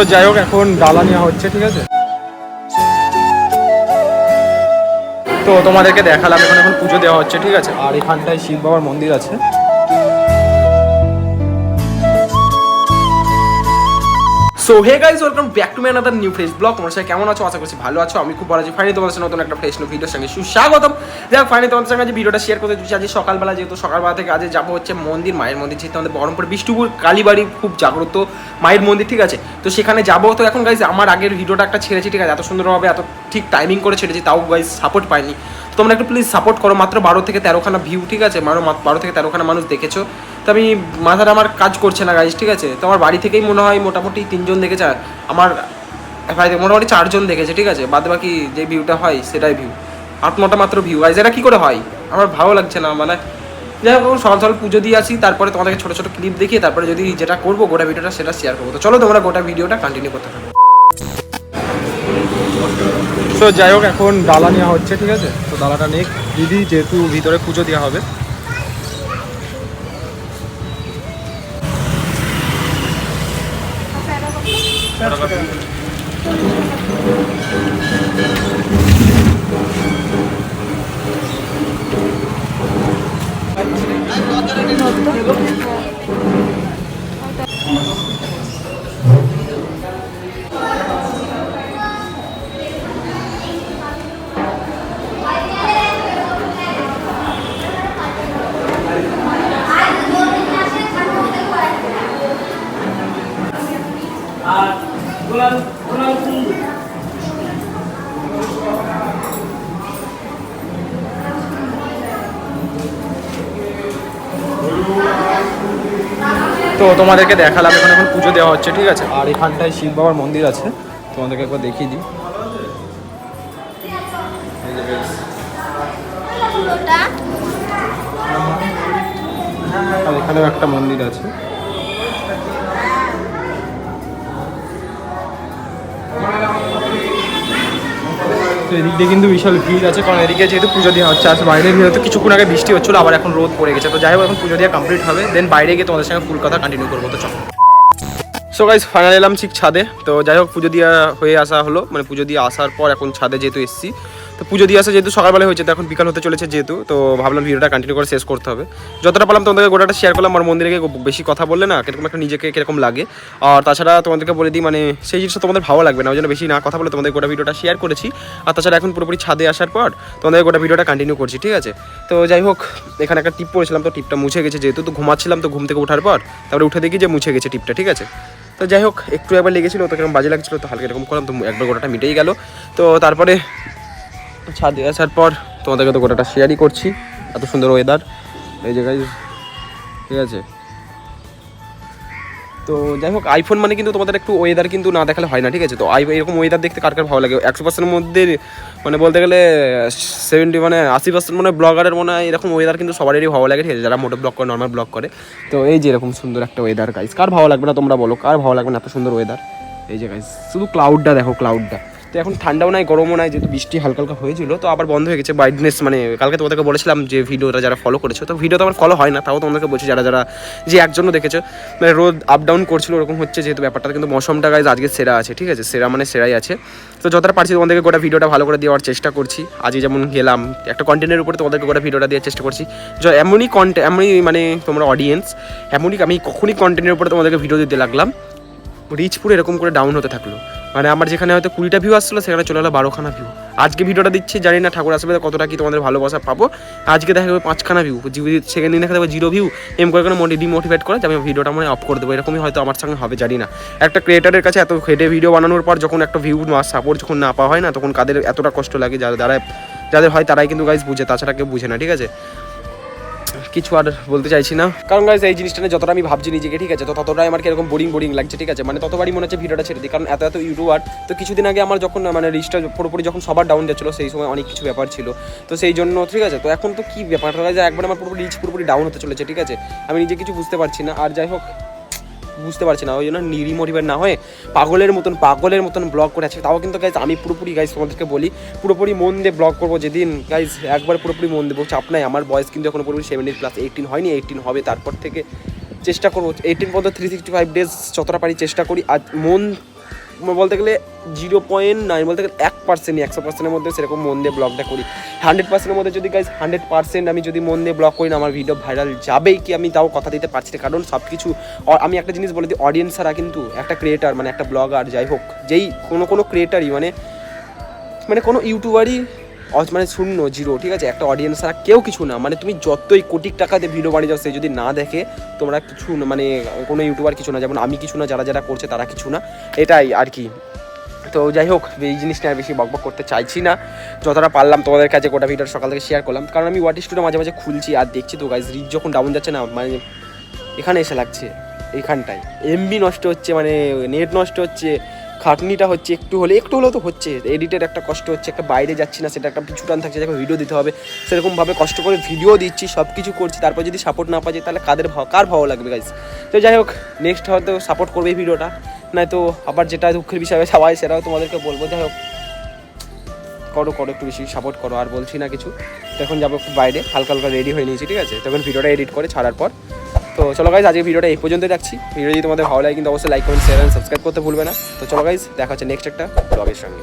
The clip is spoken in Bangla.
তো যাই হোক, এখন ডালা নেওয়া হচ্ছে, ঠিক আছে? তো তোমাদেরকে দেখালাম, এখন এখন পুজো দেওয়া হচ্ছে, ঠিক আছে? আর এখানটায় শিব বাবার মন্দির আছে। So hey guys welcome back to my another new fresh vlog তোমার সাথে কেমন আছো? আশা করছি ভালো আছো। আমি খুব ভালো আছি। ফাইনালি তোমাদের সাথে নতুন একটা ফ্রেশ নিউ ভিডিওর সঙ্গে সুস্বাগতম। যাই হোক ফাইনালি তোমাদের সঙ্গে আজ ভিডিওটা শেয়ার করতে চাইছি আজ সকালবেলা যেহেতু সকালবেলা থেকে আজ যাব হচ্ছে মন্দির, মায়ের মন্দির। যেহেতু আমাদের বহরমপুর, বিষ্ণুপুর, কালীবাড়ি খুব জাগ্রত মায়ের মন্দির, ঠিক আছে? তো সেখানে যাব। তো এখন গাইজ আমার আগের ভিডিওটা একটা ছেড়েছি, ঠিক আছে? এত সুন্দরভাবে এত ঠিক টাইমিং করে ছেড়েছি, তাও গাইজ সাপোর্ট পাইনি। তোমরা একটু প্লিজ সাপোর্ট করো। মাত্র বারো থেকে তেরোখানা ভিউ ঠিক আছে? বারো থেকে তেরোখানা মানুষ দেখেছ। তো আমি মাথাটা আমার কাজ করছে না গাইজ ঠিক আছে? তো আমার বাড়ি থেকেই মনে হয় মোটামুটি তিনজন দেখেছে, আর আমার ভাই মোটামুটি চারজন দেখেছে, ঠিক আছে? বাদ বাকি যে ভিউটা হয়, সেটাই ভিউ আট নটা মাত্র ভিউ গাইজ এটা কী করে হয়? আমার ভালো লাগছে না মানে যাই হোক সকাল সকাল পুজো দিয়ে আসি, তারপরে তোমাদেরকে ছোটো ছোটো ক্লিপ দেখিয়ে তারপরে যদি যেটা করব, গোটা ভিডিওটা সেটা শেয়ার করব। তো চলো তোমরা গোটা ভিডিওটা কন্টিনিউ করতে থাকো। তো যাই হোক, এখন ডালা নেওয়া হচ্ছে, ঠিক আছে? তো ডালাটা নেই দিদি, যেহেতু ভিতরে পুজো দেওয়া হবে Thank you. তো তোমাদেরকে দেখালাম এখন এখন পুজো দেওয়া হচ্ছে ঠিক আছে? আর এখানটায় শিব বাবার মন্দির আছে তোমাদেরকে একবার দেখিয়ে দিই। এই যে guys, আর এখানেও একটা মন্দির আছে। তো এদিক দিয়ে কিন্তু বিশাল ভিড় আছে, কারণ এদিকে যেহেতু পুজো দেওয়া হচ্ছে আর বাইরে ভিড় হতো কিছুক্ষণ আগে বৃষ্টি হচ্ছিল, আবার এখন রোদ পড়ে গেছে। তো যাই হোক, এখন পুজো দেওয়া কমপ্লিট হবে দেন বাইরে গিয়ে তোমাদের সঙ্গে ফুল কথা কন্টিনিউ করব, তো চলো। সো গাইজ ফাইনাল এলাম ঠিক ছাদে। তো যাই হোক, পুজো দিয়ে হয়ে আসা হলো। মানে পুজো দিয়ে আসার পর এখন ছাদে যেহেতু এসেছি। তো পুজো দিয়ে আসা যেহেতু সকালবেলা হয়েছে, তো এখন বিকাল হতে চলেছে যেহেতু। তো ভাবলাম ভিডিওটা কন্টিনিউ করে শেষ করতে হবে। যতটা পারলাম তোমাদেরকে গোটাটা শেয়ার করলাম। আমার মন্দিরে বেশি কথা বললে না, কীরকম একটা নিজেকে কীরকম লাগে। আর তাছাড়া তোমাদেরকে বলে দিই মানে সেই জিনিসটা তোমাদের ভালো লাগবে না। ওই জন্য বেশি না কথা বলে তোমাদের গোটা ভিডিওটা শেয়ার করেছি। আর তাছাড়া এখন পুরোপুরি ছাদে আসার পর তোমাদের গোটা ভিডিওটা কন্টিনিউ করছি, ঠিক আছে? তো যাই হোক, এখানে একটা টিপ পড়েছিলাম, তো টিপটা মুছে গেছে যেহেতু। তো ঘুমাচ্ছিলাম তো ঘুম থেকে ওঠার পর, তারপরে উঠে দেখি যে মুছে গেছে টিপটা, ঠিক আছে? তো যাই হোক, একটু একবার লেগেছিলো তো কেমন বাজে লাগছিল, তো হালকা এরকম করলাম, তো একবার গোটাটা মিটেই গেল। তো তারপরে ছাদে আসার পর তোমাদেরকে তো গোটাটা শেয়ারই করছি, এত সুন্দর ওয়েদার এই জায়গায় ঠিক আছে? তো যাই হোক আইফোন মানে কিন্তু তোমাদের একটু ওয়েদার কিন্তু না দেখালে হয় না, ঠিক আছে? তো আই এরকম ওয়েদার দেখতে কার কার ভালো লাগে? একশো পার্সেন্টের মধ্যে মানে বলতে গেলে সেভেন্টি মানে আশি পার্সেন্ট মানে ব্লগারের মনে হয় এরকম ওয়েদার কিন্তু সবারই ভালো লাগে, ঠিক আছে? যারা মোটো ব্লগ করে নর্মাল ব্লগ করে। তো এই যে এরকম সুন্দর একটা ওয়েদার গাইস কার ভালো লাগবে না তোমরা বলো? কার ভালো লাগবে না এত সুন্দর ওয়েদার এই যে গাইস শুধু ক্লাউডটা দেখো ক্লাউডটা তো এখন ঠান্ডাও নাই, গরমও নাই, যেহেতু বৃষ্টি হালকা হালকা হয়েছিল, তো আবার বন্ধ হয়ে গেছে ব্রাইটনেস মানে কালকে তোমাদেরকে বলেছিলাম যে ভিডিওটা যারা ফলো করেছ, তো ভিডিও তো আমার ফলো হয় না, তাও তোমাদেরকে বলছি যারা যারা যে একজনও দেখেছ মানে রোদ আপ ডাউন করছিল, ওরকম হচ্ছে যেহেতু ব্যাপারটা, কিন্তু মৌসমটা গাইজ আজকে সেরা আছে, ঠিক আছে, সেরা মানে সেরাই আছে। তো যতটা পারছি তোমাদেরকে গোটা ভিডিওটা ভালো করে দেওয়ার চেষ্টা করছি আজকে যেমন গেলাম, একটা কন্টেন্টের উপরে তোমাদেরকে গোটা ভিডিওটা দেওয়ার চেষ্টা করছি, যে এমনই কন্টেন্ট এমনই মানে তোমরা অডিয়েন্স এমনই আমি কখনই কন্টেন্টের উপরে তোমাদেরকে ভিডিও দিতে লাগলাম রিচ পুরো এরকম করে ডাউন হতে থাকল। মানে আমার যেখানে হয়তো কুড়িটা ভিউ আসছিল, সেখানে চলে এলো বারোখানা ভিউ আজকে ভিডিওটা দিচ্ছি, জানি না ঠাকুর আসবে কতটা কি তোমাদের ভালোবাসা পাবো। আজকে দেখা যাবে পাঁচখানা ভিউ সেকেন্ড দিন দেখা যাবে জিরো ভিউ এম করে কোনো ডিমোটিভেট করে আমি ভিডিওটা মনে অফ করে দেবো। এরকমই হয়তো আমার সঙ্গে হবে, জানি না। একটা ক্রিয়েটারের কাছে এত হেডে ভিডিও বানানোর পর যখন একটা ভিউ সাপোর্ট যখন না পাওয়া হয় না, তখন কাদের এতটা কষ্ট লাগে, যারা যারা যাদের হয় তারাই কিন্তু গাইজ বুঝে, তাছাড়া কেউ বুঝে না, ঠিক আছে? কিছু আর বলতে চাইছি না। কারণ গাইজ এই জিনিসটা নিয়ে যতটা আমি ভাবছি নিজেকে, ঠিক আছে তো ততটাই আমার কীরকম বোরিং বোরিং লাগছে, ঠিক আছে? মানে ততবারই মনে হচ্ছে ভিডিওটা ছেড়ে দিই। কারণ এত এত ইউটিউবার তো কিছুদিন আগে আমার যখন মানে রিচটা পুরোপুরি যখন সবার ডাউন যাচ্ছিল, সেই সময় অনেক কিছু ব্যাপার ছিল। তো সেই জন্য, ঠিক আছে? তো এখন তো কি ব্যাপারটা একবার আমার পুরোপুরি রিচ পুরোপুরি ডাউন হতে চলেছে, ঠিক আছে? আমি নিজে কিছু বুঝতে পারছি না। আর যাই হোক বুঝতে পারছি না। ওই জন্য নিরিমোটিভেট না হয়ে পাগলের মতন পাগলের মতন ব্লগ করে আছে। তাও কিন্তু গাইজ আমি পুরোপুরি গাইজ তোমাদেরকে বলি, পুরোপুরি মন দিয়ে ব্লগ করব যেদিন গাইজ একবার পুরোপুরি মন দেবো। চাপ নাই, আমার বয়স কিন্তু এখন পুরোপুরি সেভেন্টিন প্লাস এইটিন হয়নি এইটিন হবে। তারপর থেকে চেষ্টা করব এইটিন পর্যন্ত থ্রি সিক্সটি ফাইভ ডেজ যতটা পারি চেষ্টা করি। আর মন বলতে গেলে জিরো পয়েন্ট নাইন, বলতে গেলে এক পার্সেন্টই একশো পার্সেন্টের মধ্যে সেরকম মন দিয়ে ব্লগটা করি। হান্ড্রেড পার্সেন্টের মধ্যে যদি গাইজ হান্ড্রেড পার্সেন্ট আমি যদি মন দিয়ে ব্লগ করি না, আমার ভিডিও ভাইরাল যাবেই কি আমি তাও কথা দিতে পারছি না। কারণ সব কিছু আমি একটা জিনিস বলে দিই অডিয়েন্সারা কিন্তু একটা ক্রিয়েটার মানে একটা ব্লগার যাই হোক, যেই কোনো কোনো ক্রিয়েটারই মানে মানে কোনো ইউটিউবারই মানে শূন্য জিরো ঠিক আছে? একটা অডিয়েন্স আর কেউ কিছু না। মানে তুমি যতই কোটি টাকা টাকাতে ভিডিও বাড়ি যাও, সে যদি না দেখে, তোমরা কিছু মানে কোনো ইউটিউবার কিছু না। যেমন আমি কিছু না, যারা যারা করছে, তারা কিছু না। এটাই আর কি। তো যাই হোক, এই জিনিসটা আর বেশি বকবক করতে চাইছি না। যতটা পারলাম তোমাদের কাছে গোটা ভিডিও সকাল থেকে শেয়ার করলাম। কারণ আমি ওয়াট স্টুডিও মাঝে মাঝে খুলছি আর দেখছি তো গাইজ রিচ যখন ডাউন যাচ্ছে না মানে এখানে এসে লাগছে এইখানটায় এমবি নষ্ট হচ্ছে মানে নেট নষ্ট হচ্ছে। খাটনিটা হচ্ছে, একটু হলে, একটু হলেও তো হচ্ছে। এডিটের একটা কষ্ট হচ্ছে, একটা বাইরে যাচ্ছি না, সেটা একটা পিছু টান থাকছে যাকে ভিডিও দিতে হবে। সেরকমভাবে কষ্ট করে ভিডিও দিচ্ছি সব কিছু করছি, তারপর যদি সাপোর্ট না পাচ্ছি তাহলে কাদের কার ভালো লাগবে গাইজ তো যাই হোক নেক্সট হয়তো সাপোর্ট করবে এই ভিডিওটা নয়তো আবার যেটা দুঃখের বিষয় সবাই সেটাও তোমাদেরকে বলব। যাই হোক, করো করো, একটু বেশি সাপোর্ট করো, আর বলছি না কিছু। তো এখন যাব একটু বাইরে, হালকা হালকা রেডি হয়ে নিয়েছি, ঠিক আছে? তখন ভিডিওটা এডিট করে ছাড়ার পর তো চলো গাইজ আজকে ভিডিওটা এই পর্যন্ত রাখছি। ভিডিও যদি তোমাদের ভালো লাগে কিন্তু অবশ্যই লাইক কমেন্ট শেয়ার সাবস্ক্রাইব করতে ভুলবে না। তো চলো গাইজ দেখা হচ্ছে নেক্সট একটা ব্লগের সঙ্গে।